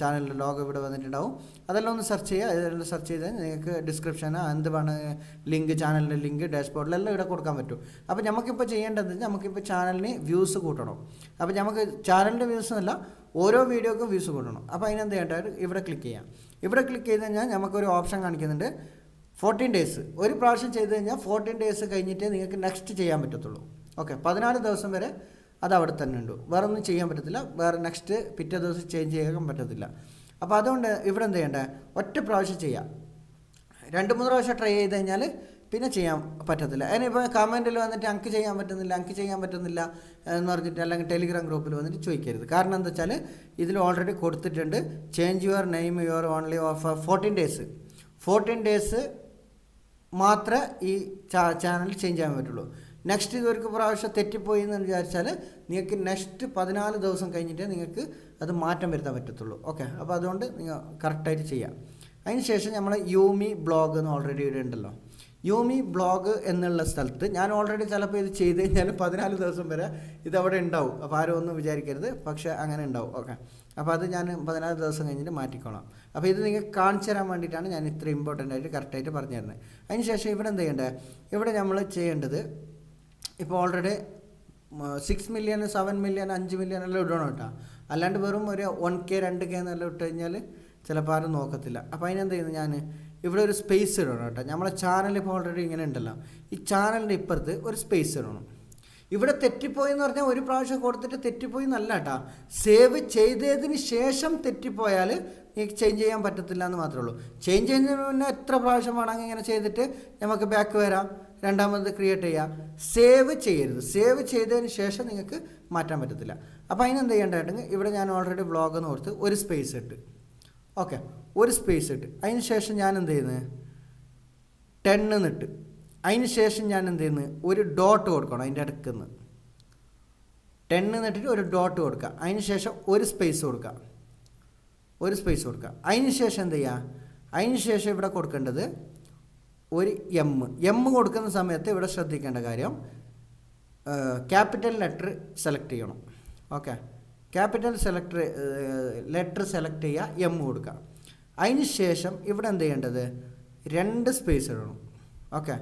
ചാനലിന്റെ ലോഗോ ഇവിടെ വന്നിട്ടുണ്ടാവും. അതെല്ലാം ഒന്ന് സെർച്ച് ചെയ്യുക. അതെല്ലാം സെർച്ച് ചെയ്താൽ നിങ്ങൾക്ക് ഡിസ്ക്രിപ്ഷൻ എന്തുമാണ് ലിങ്ക് ചാനലിന്റെ ലിങ്ക് ഡാഷ്ബോർഡിലെല്ലാം ഇവിടെ കൊടുക്കാൻ പറ്റും. അപ്പോൾ നമുക്കിപ്പോൾ ചെയ്യേണ്ടത് നമുക്കിപ്പോൾ ചാനലിന് വ്യൂസ് കൂട്ടണം. അപ്പോൾ നമുക്ക് ചാനലിന്റെ വ്യൂസ് എന്നല്ല ഓരോ വീഡിയോക്കും വ്യൂസ് കൂട്ടണം. അപ്പോൾ അതിനെന്ത് ചെയ്യേണ്ടത് ഇവിടെ ക്ലിക്ക് ചെയ്യാം. ഇവിടെ ക്ലിക്ക് ചെയ്ത് കഴിഞ്ഞാൽ നമുക്കൊരു ഓപ്ഷൻ കാണിക്കുന്നുണ്ട്. ഫോർട്ടീൻ ഡേയ്സ് ഒരു പ്രാവശ്യം ചെയ്ത് കഴിഞ്ഞാൽ ഫോർട്ടീൻ ഡേയ്സ് കഴിഞ്ഞിട്ടേ നിങ്ങൾക്ക് നെക്സ്റ്റ് ചെയ്യാൻ പറ്റത്തുള്ളൂ. ഓക്കെ പതിനാല് ദിവസം വരെ അത് അവിടെ തന്നെ ഉണ്ട്. വേറെ ഒന്നും ചെയ്യാൻ പറ്റത്തില്ല. വേറെ നെക്സ്റ്റ് പിറ്റേ ദിവസം ചേഞ്ച് ചെയ്യാൻ പറ്റത്തില്ല. അപ്പോൾ അതുകൊണ്ട് ഇവിടെ എന്ത് ചെയ്യേണ്ടത് ഒറ്റ പ്രാവശ്യം ചെയ്യാം. രണ്ട് മൂന്ന് പ്രാവശ്യം ട്രൈ ചെയ്ത് കഴിഞ്ഞാൽ പിന്നെ ചെയ്യാൻ പറ്റത്തില്ല. അതിനിപ്പോൾ കമന്റിൽ വന്നിട്ട് അങ്ക് ചെയ്യാൻ പറ്റുന്നില്ല അങ്ക് ചെയ്യാൻ പറ്റുന്നില്ല എന്ന് പറഞ്ഞിട്ട് അല്ലെങ്കിൽ ടെലിഗ്രാം ഗ്രൂപ്പിൽ വന്നിട്ട് ചോദിക്കരുത്. കാരണം എന്താ വെച്ചാൽ ഇതിൽ ഓൾറെഡി കൊടുത്തിട്ടുണ്ട്. Change your name your only of fourteen days fourteen days മാത്രമേ ഈ ചാനൽ ചേഞ്ച് ചെയ്യാൻ പറ്റുള്ളൂ. നെക്സ്റ്റ് ഇതൊരു പ്രാവശ്യം തെറ്റിപ്പോയി എന്ന് വിചാരിച്ചാൽ നിങ്ങൾക്ക് നെക്സ്റ്റ് പതിനാല് ദിവസം കഴിഞ്ഞിട്ടേ നിങ്ങൾക്ക് അത് മാറ്റം വരുത്താൻ പറ്റത്തുള്ളൂ. ഓക്കെ അപ്പോൾ അതുകൊണ്ട് നിങ്ങൾ കറക്റ്റായിട്ട് ചെയ്യാം. അതിന് ശേഷം നമ്മൾ യൂമി ബ്ലോഗ് എന്ന് ഓൾറെഡി ഇവിടെ ഉണ്ടല്ലോ. യൂമി ബ്ലോഗ് എന്നുള്ള സ്ഥലത്ത് ഞാൻ ഓൾറെഡി ചിലപ്പോൾ ഇത് ചെയ്ത് കഴിഞ്ഞാൽ പതിനാല് ദിവസം വരെ ഇതവിടെ ഉണ്ടാവും. അപ്പോൾ ആരും ഒന്നും വിചാരിക്കരുത്. പക്ഷേ അങ്ങനെ ഉണ്ടാവും. ഓക്കെ അപ്പോൾ അത് ഞാൻ പതിനാല് ദിവസം കഴിഞ്ഞിട്ട് മാറ്റിക്കോളാം. അപ്പോൾ ഇത് നിങ്ങൾക്ക് കാണിച്ചു തരാൻ വേണ്ടിയിട്ടാണ് ഞാൻ ഇത്ര ഇമ്പോർട്ടന്റ് ആയിട്ട് കറക്റ്റായിട്ട് പറഞ്ഞു തരുന്നത് അതിന് ശേഷം ഇവിടെ എന്ത് ചെയ്യേണ്ടത് ഇവിടെ നമ്മൾ ചെയ്യേണ്ടത് ഇപ്പോൾ already six million seven million അഞ്ച് മില്യൺ എല്ലാം ഇടണം കേട്ടോ. അല്ലാണ്ട് വെറും ഒരു വൺ കെ രണ്ട് കെ എന്നെല്ലാം ഇട്ട് കഴിഞ്ഞാൽ ചിലപ്പോൾ ആരും നോക്കത്തില്ല. അപ്പോൾ അതിനെന്ത് ചെയ്യുന്നത് ഞാൻ ഇവിടെ ഒരു സ്പേസ് ഇടണം കേട്ടോ. നമ്മളെ ചാനൽ ഇപ്പോൾ ഓൾറെഡി ഇങ്ങനെ ഉണ്ടല്ലോ. ഈ ചാനലിന്റെ ഇപ്പുറത്ത് ഒരു സ്പേസ് ഇടണം. ഇവിടെ തെറ്റിപ്പോയി എന്ന് പറഞ്ഞാൽ ഒരു പ്രാവശ്യം കൊടുത്തിട്ട് തെറ്റിപ്പോയി എന്നല്ല കേട്ടോ. സേവ് ചെയ്തതിന് ശേഷം തെറ്റിപ്പോയാൽ നിങ്ങൾക്ക് ചേഞ്ച് ചെയ്യാൻ പറ്റത്തില്ല എന്ന് മാത്രമേ ഉള്ളൂ. ചേഞ്ച് ചെയ്യുന്നതിന് മുന്നേ എത്ര പ്രാവശ്യം വേണമെങ്കിൽ ഇങ്ങനെ ചെയ്തിട്ട് നമുക്ക് ബാക്ക് വരാം. രണ്ടാമത് ക്രിയേറ്റ് ചെയ്യാം സേവ് ചെയ്യരുത്. സേവ് ചെയ്തതിന് ശേഷം നിങ്ങൾക്ക് മാറ്റാൻ പറ്റത്തില്ല. അപ്പോൾ അതിനെന്ത് ചെയ്യേണ്ടതായിട്ടെങ്കിൽ ഇവിടെ ഞാൻ ഓൾറെഡി വ്ളോഗ് എന്ന് ഓർത്ത് ഒരു സ്പേസ് ഇട്ട്. ഓക്കെ ഒരു സ്പേസ് ഇട്ട്. അതിന് ശേഷം ഞാൻ എന്ത് ചെയ്യുന്നത് ടെന്ന് നിട്ട് അതിന് ശേഷം ഞാൻ എന്ത് ചെയ്യുന്നത് ഒരു ഡോട്ട് കൊടുക്കണം അതിന്റെ അടുക്ക് നിന്ന് നിട്ടിട്ട് ഒരു ഡോട്ട് കൊടുക്കുക. അതിന് ശേഷം ഒരു സ്പേസ് കൊടുക്കുക. ഒരു സ്പേസ് കൊടുക്കുക. അതിന് ശേഷം എന്ത് ചെയ്യുക? അതിന് ശേഷം ഇവിടെ കൊടുക്കേണ്ടത് ഒരു എം എം കൊടുക്കുന്ന സമയത്ത് ഇവിടെ ശ്രദ്ധിക്കേണ്ട കാര്യം ക്യാപിറ്റൽ ലെറ്റർ സെലക്ട് ചെയ്യണം. Okay capital selector letter select ചെയ്യുക എം കൊടുക്കുക. അതിന് ശേഷം ഇവിടെ എന്ത് ചെയ്യേണ്ടത്? രണ്ട് സ്പേസ് ഇടണം. ഓക്കെ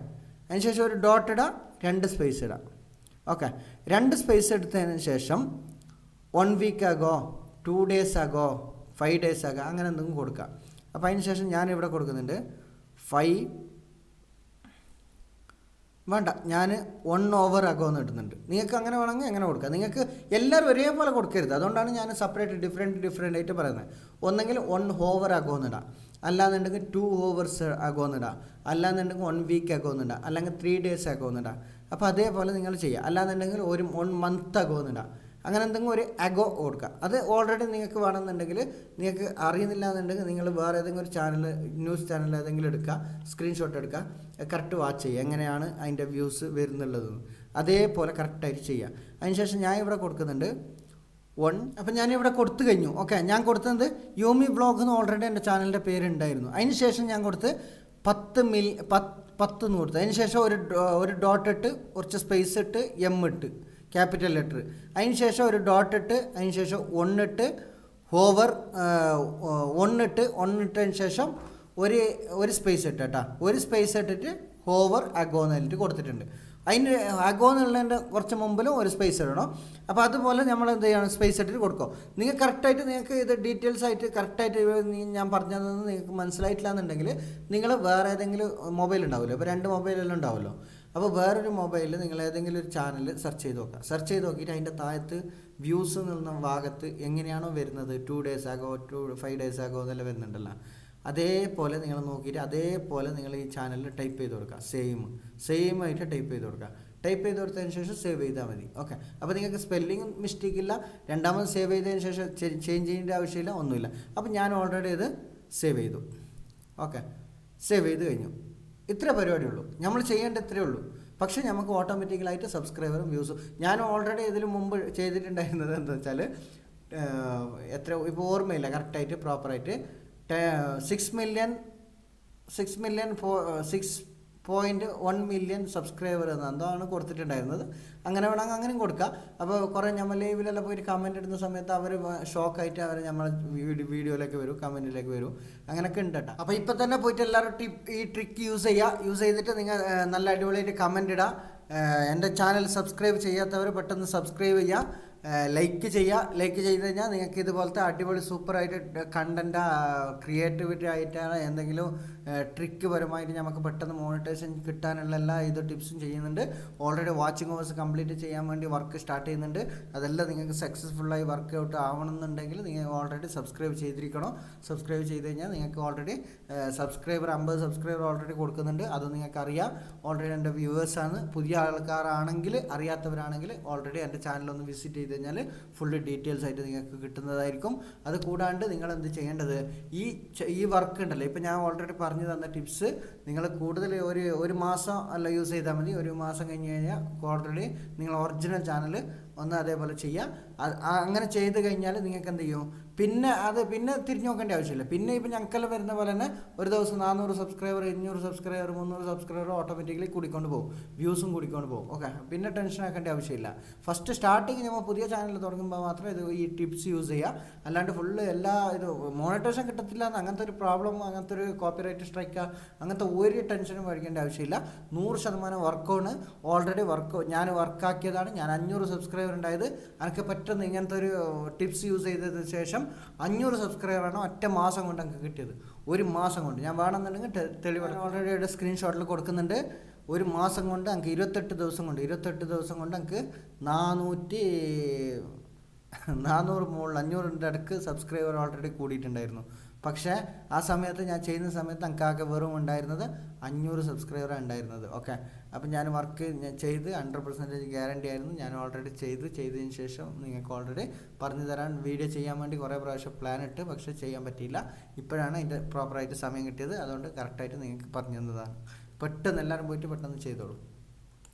അതിന് ശേഷം ഒരു ഡോട്ട് ഇടുക രണ്ട് സ്പേസ് ഇടുക ഓക്കെ രണ്ട് സ്പേസ് എടുത്തതിന് ശേഷം വൺ വീക്ക് ആകോ ടു ഡേയ്സ് ആകോ ഫൈവ് ഡേയ്സ് ആകോ അങ്ങനെ എന്തെങ്കിലും കൊടുക്കുക. അപ്പോൾ അതിന് ശേഷം ഞാനിവിടെ കൊടുക്കുന്നുണ്ട് ഫൈവ് വേണ്ട ഞാൻ വൺ ഓവർ അകോന്ന് ഇടുന്നുണ്ട് നിങ്ങൾക്ക് അങ്ങനെ വേണമെങ്കിൽ അങ്ങനെ കൊടുക്കുക നിങ്ങൾക്ക് എല്ലാവരും ഒരേപോലെ കൊടുക്കരുത്. അതുകൊണ്ടാണ് ഞാൻ സെപ്പറേറ്റ് ഡിഫറെന്റ് ഡിഫറെന്റ് ആയിട്ട് പറയുന്നത്. ഒന്നെങ്കിൽ വൺ ഓവർ അകോന്നിടാം അല്ലാന്നുണ്ടെങ്കിൽ ടു ഓവേഴ്സ് ആകുമെന്നിടാം അല്ലാന്നുണ്ടെങ്കിൽ വൺ വീക്ക് ആകുമെന്നിടാം അല്ലെങ്കിൽ ത്രീ ഡേയ്സ് ആകുമെന്നിടാം അപ്പോൾ അതേപോലെ നിങ്ങൾ ചെയ്യുക. അല്ലാന്നുണ്ടെങ്കിൽ ഒരു വൺ മന്ത് ആകുമെന്നിടാം അങ്ങനെ എന്തെങ്കിലും ഒരു അഗോ കൊടുക്കുക. അത് ഓൾറെഡി നിങ്ങൾക്ക് വേണമെന്നുണ്ടെങ്കിൽ നിങ്ങൾക്ക് അറിയുന്നില്ല എന്നുണ്ടെങ്കിൽ നിങ്ങൾ വേറെ ഏതെങ്കിലും ഒരു ചാനൽ ന്യൂസ് ചാനൽ ഏതെങ്കിലും എടുക്കുക സ്ക്രീൻഷോട്ട് എടുക്കുക കറക്റ്റ് വാച്ച് ചെയ്യുക. എങ്ങനെയാണ് അതിന്റെ വ്യൂസ് വരുന്നുള്ളത്? അതേപോലെ കറക്റ്റായിട്ട് ചെയ്യുക. അതിനുശേഷം ഞാൻ ഇവിടെ കൊടുക്കുന്നുണ്ട് വൺ അപ്പം ഞാനിവിടെ കൊടുത്തു കഴിഞ്ഞു. ഓക്കെ ഞാൻ കൊടുത്തത് യോമി ബ്ലോഗ് എന്ന് ഓൾറെഡി എന്റെ ചാനലിന്റെ പേരുണ്ടായിരുന്നു അതിന് ശേഷം ഞാൻ കൊടുത്ത് പത്ത് മിൽ പത്ത് പത്ത് എന്ന് കൊടുത്തു. അതിന് ശേഷം ഒരു ഒരു ഡോട്ട് ഇട്ട് കുറച്ച് സ്പേസ് ഇട്ട് എം ഇട്ട്. Capital letter. അതിന് ശേഷം ഒരു ഡോട്ട് ഇട്ട് അതിന് ശേഷം ഒന്നിട്ട് ഹോവർ ഒന്നിട്ട് ഒന്നിട്ടതിന് ശേഷം ഒരു ഒരു സ്പേസ് ഇട്ട് കേട്ടോ. ഒരു സ്പേസ് ഇട്ടിട്ട് ഹോവർ അഗോ എന്നിട്ട് കൊടുത്തിട്ടുണ്ട്. അതിന് അഗോ എന്നുള്ളതിന്റെ കുറച്ച് മുമ്പിലും ഒരു സ്പേസ് ഇടണം. അപ്പോൾ അതുപോലെ നമ്മൾ എന്ത് ചെയ്യണം? സ്പേസ് ഇട്ടിട്ട് കൊടുക്കും. നിങ്ങൾ കറക്റ്റായിട്ട് നിങ്ങൾക്ക് ഇത് ഡീറ്റെയിൽസ് ആയിട്ട് കറക്റ്റായിട്ട് ഞാൻ പറഞ്ഞതെന്ന് നിങ്ങൾക്ക് മനസ്സിലായിട്ടില്ല എന്നുണ്ടെങ്കിൽ നിങ്ങൾ വേറെ ഏതെങ്കിലും മൊബൈൽ ഉണ്ടാവുമല്ലോ ഇപ്പോൾ രണ്ട് മൊബൈലെല്ലാം ഉണ്ടാവുമല്ലോ. അപ്പോൾ വേറൊരു മൊബൈലിൽ നിങ്ങൾ ഏതെങ്കിലും ഒരു ചാനൽ സെർച്ച് ചെയ്ത് നോക്കുക. സെർച്ച് ചെയ്ത് നോക്കിയിട്ട് അതിന്റെ താഴത്ത് വ്യൂസ് നിന്ന ഭാഗത്ത് എങ്ങനെയാണോ വരുന്നത്? ടു ഡേയ്സ് ആകോ ടു ഫൈവ് ഡേയ്സ് ആകോ എന്നല്ല വരുന്നുണ്ടല്ലോ. അതേപോലെ നിങ്ങൾ നോക്കിയിട്ട് അതേപോലെ നിങ്ങൾ ഈ ചാനലിൽ ടൈപ്പ് ചെയ്ത് കൊടുക്കുക. സെയിം സെയിം ആയിട്ട് ടൈപ്പ് ചെയ്ത് കൊടുക്കുക. ടൈപ്പ് ചെയ്ത് കൊടുത്തതിന് ശേഷം സേവ് ചെയ്താൽ മതി. ഓക്കെ അപ്പോൾ നിങ്ങൾക്ക് സ്പെല്ലിംഗ് മിസ്റ്റേക്ക് ഇല്ല. രണ്ടാമത് സേവ് ചെയ്തതിന് ശേഷം ചേഞ്ച് ചെയ്യേണ്ട ആവശ്യമില്ല ഒന്നുമില്ല. അപ്പോൾ ഞാൻ ഓൾറെഡി ഇത് സേവ് ചെയ്തു. ഓക്കെ സേവ് ചെയ്ത് കഴിഞ്ഞു. ഇത്ര പരിപാടിയുള്ളൂ. നമ്മൾ ചെയ്യേണ്ട ഇത്രയേ ഉള്ളൂ. പക്ഷേ നമുക്ക് ഓട്ടോമാറ്റിക്കലായിട്ട് സബ്സ്ക്രൈബറും വ്യൂസും ഞാൻ ഓൾറെഡി ഇതിന് മുമ്പ് ചെയ്തിട്ടുണ്ടായിരുന്നത് എന്താ വെച്ചാൽ എത്ര ഇപ്പോൾ ഓർമ്മയില്ല. കറക്റ്റായിട്ട് പ്രോപ്പറായിട്ട് six million six million four six point one million subscriber എന്ന് ആണ് കൊടുത്തിട്ടുണ്ടായിരുന്നത്. അങ്ങനെ വേണമെങ്കിൽ അങ്ങനെയും കൊടുക്കാം. അപ്പോൾ കുറേ നമ്മൾ ലൈവിലെല്ലാം പോയിട്ട് കമന്റ് ഇടുന്ന സമയത്ത് അവർ ഷോക്കായിട്ട് അവർ നമ്മളെ വീഡിയോ വീഡിയോയിലേക്ക് വരും കമന്റിലേക്ക് വരും. അങ്ങനെയൊക്കെ ഉണ്ട് കേട്ടോ. അപ്പോൾ ഇപ്പോൾ തന്നെ പോയിട്ട് എല്ലാവരും ടിപ്പ് ഈ ട്രിക്ക് യൂസ് ചെയ്യുക യൂസ് ചെയ്തിട്ട് നിങ്ങൾ നല്ല അടിപൊളിയായിട്ട് കമന്റ് ഇടുക എന്റെ ചാനൽ സബ്സ്ക്രൈബ് ചെയ്യാത്തവർ പെട്ടെന്ന് സബ്സ്ക്രൈബ് ചെയ്യുക ലൈക്ക് ചെയ്യുക ലൈക്ക് ചെയ്ത് കഴിഞ്ഞാൽ നിങ്ങൾക്ക് ഇതുപോലത്തെ അടിപൊളി സൂപ്പറായിട്ട് കണ്ടന്റ് ക്രിയേറ്റിവിറ്റി ആയിട്ടാണ് എന്തെങ്കിലും ട്രിക്ക് പരമായിട്ട് നമുക്ക് പെട്ടെന്ന് മോണിറ്റൈസേഷൻ കിട്ടാനുള്ള എല്ലാ ഇത് ടിപ്സും ചെയ്യുന്നുണ്ട്. ഓൾറെഡി വാച്ചിങ് അവേഴ്സ് കംപ്ലീറ്റ് ചെയ്യാൻ വേണ്ടി വർക്ക് സ്റ്റാർട്ട് ചെയ്യുന്നുണ്ട്. അതെല്ലാം നിങ്ങൾക്ക് സക്സസ്ഫുള്ളായി വർക്ക് ഔട്ട് ആവണമെന്നുണ്ടെങ്കിൽ നിങ്ങൾ ഓൾറെഡി സബ്സ്ക്രൈബ് ചെയ്തിരിക്കണം. സബ്സ്ക്രൈബ് ചെയ്ത് കഴിഞ്ഞാൽ നിങ്ങൾക്ക് ഓൾറെഡി സബ്സ്ക്രൈബർ അമ്പത് സബ്സ്ക്രൈബർ ഓൾറെഡി കൊടുക്കുന്നുണ്ട്. അത് നിങ്ങൾക്ക് അറിയാം. ഓൾറെഡി എന്റെ വ്യൂവേഴ്സാണ് പുതിയ ആൾക്കാരാണെങ്കിൽ അറിയാത്തവരാണെങ്കിൽ ഓൾറെഡി എന്റെ ചാനൽ ഒന്ന് വിസിറ്റ് ചെയ്ത് കഴിഞ്ഞാൽ ഫുൾ ഡീറ്റെയിൽസ് ആയിട്ട് നിങ്ങൾക്ക് കിട്ടുന്നതായിരിക്കും. അത് കൂടാണ്ട് നിങ്ങൾ എന്ത് ചെയ്യേണ്ടത്? ഈ ഈ വർക്ക് ഉണ്ടല്ലോ ഇപ്പം ഞാൻ ഓൾറെഡി പറഞ്ഞു തന്ന ടിപ്സ് നിങ്ങൾ കൂടുതൽ ഒരു ഒരു മാസം അല്ല യൂസ് ചെയ്താൽ മതി. ഒരു മാസം കഴിഞ്ഞ് കഴിഞ്ഞാൽ ഓൾറെഡി നിങ്ങൾ ഒറിജിനൽ ചാനൽ ഒന്ന് അതേപോലെ ചെയ്യുക. അങ്ങനെ ചെയ്ത് കഴിഞ്ഞാൽ നിങ്ങൾക്ക് എന്ത് ചെയ്യും? പിന്നെ അത് പിന്നെ തിരിഞ്ഞു നോക്കേണ്ട ആവശ്യമില്ല. പിന്നെ ഇപ്പം ഞങ്ങൾക്കെല്ലാം വരുന്ന പോലെ തന്നെ ഒരു ദിവസം നാനൂറ് സബ്സ്ക്രൈബർ അഞ്ഞൂറ് സബ്സ്ക്രൈബർ മുന്നൂറ് സബ്സ്ക്രൈബർ ഓട്ടോമാറ്റിക്കലി കൂടിക്കൊണ്ട് പോകും. വ്യൂസും കൂടിക്കൊണ്ട് പോകും. ഓക്കെ പിന്നെ ടെൻഷൻ ആക്കേണ്ട ആവശ്യമില്ല. ഫസ്റ്റ് സ്റ്റാർട്ടിങ് നമ്മൾ പുതിയ ചാനൽ തുടങ്ങുമ്പോൾ മാത്രമേ ഇത് ഈ ടിപ്സ് യൂസ് ചെയ്യുക. അല്ലാണ്ട് ഫുള്ള് എല്ലാ ഇത് മോണിറ്റേഷൻ കിട്ടത്തില്ല എന്ന് അങ്ങനത്തെ ഒരു പ്രോബ്ലം അങ്ങനത്തെ ഒരു കോപ്പിറൈറ്റ് സ്ട്രൈക്ക് അങ്ങനത്തെ ഒരു ടെൻഷനും മേടിക്കേണ്ട ആവശ്യമില്ല. നൂറ് ശതമാനം വർക്കാണ് ഓൾറെഡി വർക്ക് ഞാൻ വർക്കാക്കിയതാണ് ഞാൻ അഞ്ഞൂറ് സബ്സ്ക്രൈബർ ഉണ്ടായത്. എനിക്ക് പറ്റുന്ന ഇങ്ങനത്തെ ഒരു ടിപ്സ് യൂസ് ചെയ്തതിന് ശേഷം അഞ്ഞൂറ് സബ്സ്ക്രൈബറാണ് ഒറ്റ മാസം കൊണ്ട് എനിക്ക് കിട്ടിയത്. ഒരു മാസം കൊണ്ട്. ഞാൻ വേണമെന്നുണ്ടെങ്കിൽ തെളിവാണ് ഓൾറെഡി സ്ക്രീൻഷോട്ടിൽ കൊടുക്കുന്നുണ്ട്. ഒരു മാസം കൊണ്ട് എനിക്ക് ഇരുപത്തെട്ട് ദിവസം കൊണ്ട് ഇരുപത്തെട്ട് ദിവസം കൊണ്ട് എനിക്ക് നാനൂറ്റി നാനൂറ് മുകളിൽ അഞ്ഞൂറിന്റെ അടുക്ക് സബ്സ്ക്രൈബർ ഓൾറെഡി കൂടിയിട്ടുണ്ടായിരുന്നു. പക്ഷേ ആ സമയത്ത് ഞാൻ ചെയ്യുന്ന സമയത്ത് എനിക്കാകെ വെറും ഉണ്ടായിരുന്നത് അഞ്ഞൂറ് സബ്സ്ക്രൈബർ ഉണ്ടായിരുന്നത്. ഓക്കെ അപ്പം ഞാൻ വർക്ക് ചെയ്ത് ഹൺഡ്രഡ് പെർസെന്റേജ് ഗ്യാരണ്ടി ആയിരുന്നു. ഞാൻ ഓൾറെഡി ചെയ്ത് ചെയ്തതിന് ശേഷം നിങ്ങൾക്ക് ഓൾറെഡി പറഞ്ഞു തരാൻ വീഡിയോ ചെയ്യാൻ വേണ്ടി കുറേ പ്രാവശ്യം പ്ലാൻ ഇട്ട് പക്ഷേ ചെയ്യാൻ പറ്റിയില്ല. ഇപ്പോഴാണ് അതിന്റെ പ്രോപ്പറായിട്ട് സമയം കിട്ടിയത്. അതുകൊണ്ട് കറക്റ്റായിട്ട് നിങ്ങൾക്ക് പറഞ്ഞു തന്നതാണ്. പെട്ടെന്ന് എല്ലാവരും പോയിട്ട് പെട്ടെന്ന് ചെയ്തോളൂ.